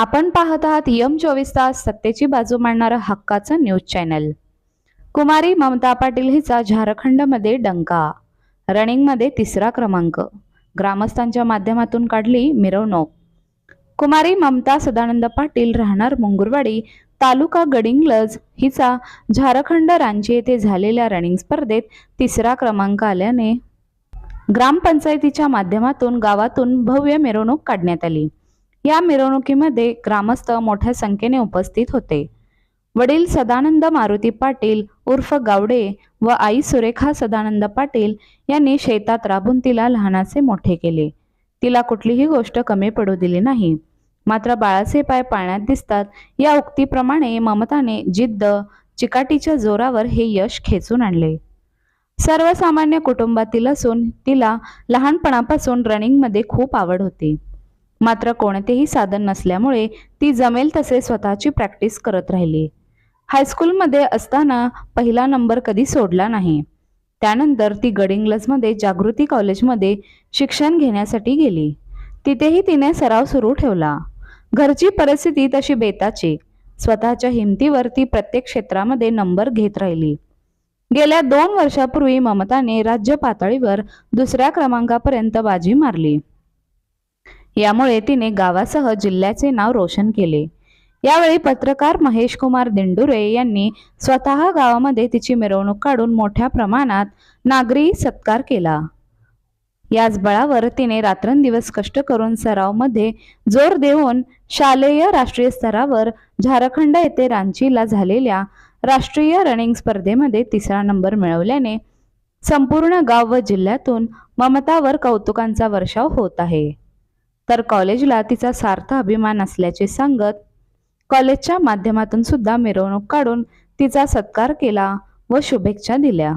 आपण पाहत आहात यम चोवीस तास सत्तेची बाजू मांडणारं हक्काचं न्यूज चॅनल. कुमारी ममता पाटील हिचा झारखंडमध्ये डंका. रनिंगमध्ये तिसरा क्रमांक. ग्रामस्थांच्या माध्यमातून काढली मिरवणूक. कुमारी ममता सदानंद पाटील राहणार मुंगुरवाडी तालुका गडिंग्लज हिचा झारखंड रांची येथे झालेल्या रनिंग स्पर्धेत तिसरा क्रमांक आल्याने ग्रामपंचायतीच्या माध्यमातून गावातून भव्य मिरवणूक काढण्यात आली. या मिरवणुकीमध्ये ग्रामस्थ मोठ्या संख्येने उपस्थित होते. वडील सदानंद मारुती पाटील उर्फ गावडे व आई सुरेखा सदानंद पाटील यांनी शेतात राबून तिला लहानाचे मोठे केले. तिला कुठलीही गोष्ट कमी पडू दिली नाही. मात्र बाळाचे पाय पाळण्यात दिसतात या उक्तीप्रमाणे ममताने जिद्द चिकाटीच्या जोरावर हे यश खेचून आणले. सर्वसामान्य कुटुंबातील असून तिला लहानपणापासून रनिंगमध्ये खूप आवड होती. मात्र कोणतेही साधन नसल्यामुळे ती जमेल तसे स्वतःची प्रॅक्टिस करत राहिली. हायस्कूलमध्ये असताना पहिला नंबर कधी सोडला नाही. त्यानंतर ती गडिंग्लजमध्ये जागृती कॉलेजमध्ये शिक्षण घेण्यासाठी गेली. तिथेही तिने सराव सुरू ठेवला. घरची परिस्थिती तशी बेताची. स्वतःच्या हिमतीवर ती प्रत्येक क्षेत्रामध्ये नंबर घेत राहिली. गेल्या दोन वर्षापूर्वी ममताने राज्य पातळीवर दुसऱ्या क्रमांकापर्यंत बाजी मारली. यामुळे तिने गावासह जिल्ह्याचे नाव रोशन केले. यावेळी पत्रकार महेश कुमार दिंडुरे यांनी स्वतः गावामध्ये तिची मिरवणूक काढून मोठ्या प्रमाणात नागरी सत्कार केला. याच बळावर तिने रात्रंदिवस कष्ट करून सरावमध्ये जोर देऊन शालेय राष्ट्रीय स्तरावर झारखंड येथे रांचीला झालेल्या राष्ट्रीय रनिंग स्पर्धेमध्ये तिसरा नंबर मिळवल्याने संपूर्ण गाव व जिल्ह्यातून ममतावर कौतुकांचा वर्षाव होत आहे. तर कॉलेजला तिचा सार्थ अभिमान असल्याचे सांगत कॉलेजच्या माध्यमातून सुद्धा मिरवणूक काढून तिचा सत्कार केला व शुभेच्छा दिल्या.